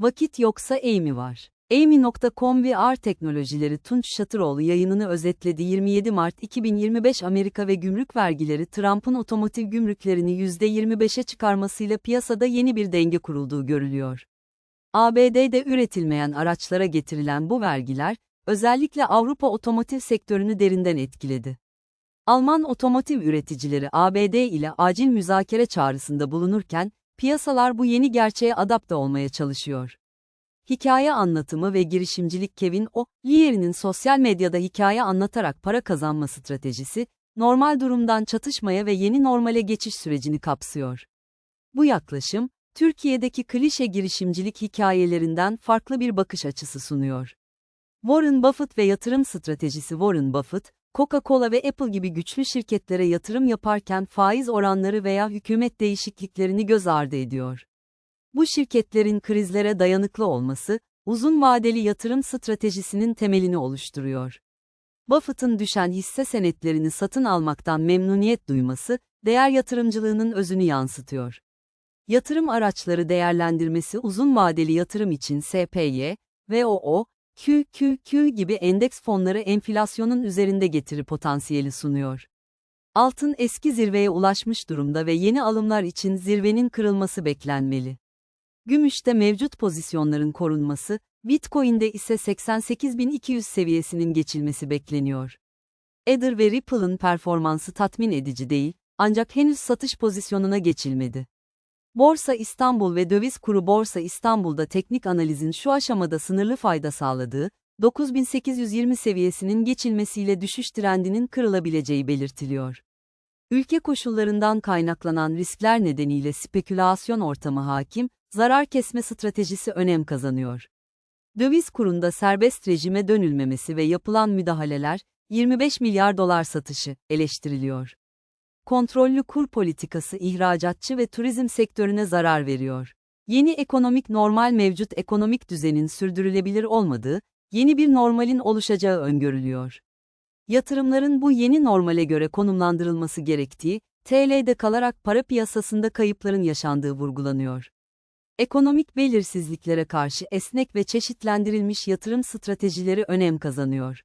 Vakit yoksa Amy var. Amy.com VR teknolojileri Tunç Şatıroğlu yayınını özetledi 27 Mart 2025 Amerika ve gümrük vergileri Trump'ın otomotiv gümrüklerini %25'e çıkarmasıyla piyasada yeni bir denge kurulduğu görülüyor. ABD'de üretilmeyen araçlara getirilen bu vergiler, özellikle Avrupa otomotiv sektörünü derinden etkiledi. Alman otomotiv üreticileri ABD ile acil müzakere çağrısında bulunurken, piyasalar bu yeni gerçeğe adapte olmaya çalışıyor. Hikaye anlatımı ve girişimcilik Kevin O'Leary'nin sosyal medyada hikaye anlatarak para kazanma stratejisi, normal durumdan çatışmaya ve yeni normale geçiş sürecini kapsıyor. Bu yaklaşım, Türkiye'deki klişe girişimcilik hikayelerinden farklı bir bakış açısı sunuyor. Warren Buffett ve yatırım stratejisi Warren Buffett, Coca-Cola ve Apple gibi güçlü şirketlere yatırım yaparken faiz oranları veya hükümet değişikliklerini göz ardı ediyor. Bu şirketlerin krizlere dayanıklı olması, uzun vadeli yatırım stratejisinin temelini oluşturuyor. Buffett'ın düşen hisse senetlerini satın almaktan memnuniyet duyması, değer yatırımcılığının özünü yansıtıyor. Yatırım araçları değerlendirmesi uzun vadeli yatırım için SPY, VOO, QQQ gibi endeks fonları enflasyonun üzerinde getiri potansiyeli sunuyor. Altın eski zirveye ulaşmış durumda ve yeni alımlar için zirvenin kırılması beklenmeli. Gümüşte mevcut pozisyonların korunması, Bitcoin'de ise 88.200 seviyesinin geçilmesi bekleniyor. Ether ve Ripple'ın performansı tatmin edici değil, ancak henüz satış pozisyonuna geçilmedi. Borsa İstanbul ve döviz kuru Borsa İstanbul'da teknik analizin şu aşamada sınırlı fayda sağladığı, 9820 seviyesinin geçilmesiyle düşüş trendinin kırılabileceği belirtiliyor. Ülke koşullarından kaynaklanan riskler nedeniyle spekülasyon ortamı hakim, zarar kesme stratejisi önem kazanıyor. Döviz kurunda serbest rejime dönülmemesi ve yapılan müdahaleler, 25 milyar dolar satışı, eleştiriliyor. Kontrollü kur politikası ihracatçı ve turizm sektörüne zarar veriyor. Yeni ekonomik normal mevcut ekonomik düzenin sürdürülebilir olmadığı, yeni bir normalin oluşacağı öngörülüyor. Yatırımların bu yeni normale göre konumlandırılması gerektiği, TL'de kalarak para piyasasında kayıpların yaşandığı vurgulanıyor. Ekonomik belirsizliklere karşı esnek ve çeşitlendirilmiş yatırım stratejileri önem kazanıyor.